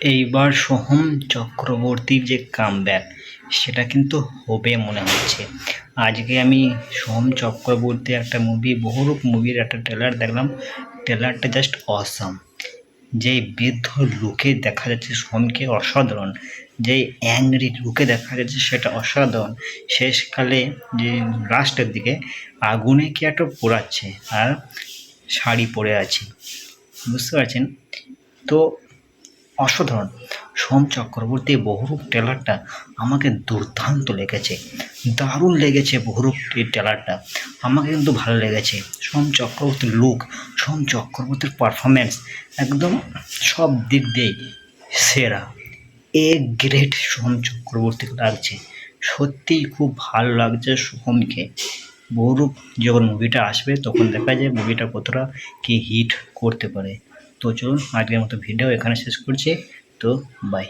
এইবার সোহম চক্রবর্তীর যে কামব্যাক, সেটা কিন্তু হবে মনে হচ্ছে। আজকে আমি সোহম চক্রবর্তী একটা মুভি বহুরূপ মুভির একটা ট্রেলার দেখলাম। ট্রেলারটা জাস্ট অসম যে বৃদ্ধ লুকে দেখা যাচ্ছে সোহমকে অসাধারণ যে অ্যাংরি লুকে দেখা যাচ্ছে সেটা অসাধারণ, শেষকালে যে লাস্টের দিকে আগুনে কি একটা পোড়াচ্ছে আর শাড়ি পরে আছে। বুঝতে পারছেন? তো অসাধারণ। সোম চক্রবর্তী বহুরূপ ট্রেলারটা আমাকে দুর্দান্ত লেগেছে। দারুণ লেগেছে বহুরূপ এই ট্রেলারটা আমাকে কিন্তু ভালো লেগেছে। সোম চক্রবর্তীর লুক সোম চক্রবর্তীর পারফরমেন্স একদম সব দিক দিয়েই সেরা। এ গ্রেট সোম চক্রবর্তীকে লাগছে। সত্যিই খুব ভালো লাগছে সোহমকে বহুরূপ যখন মুভিটা আসবে তখন দেখা যায় মুভিটা কতটা কি হিট করতে পারে। তো চলুন আজকের মতো ভিডিও এখানে শেষ করছি। তো বাই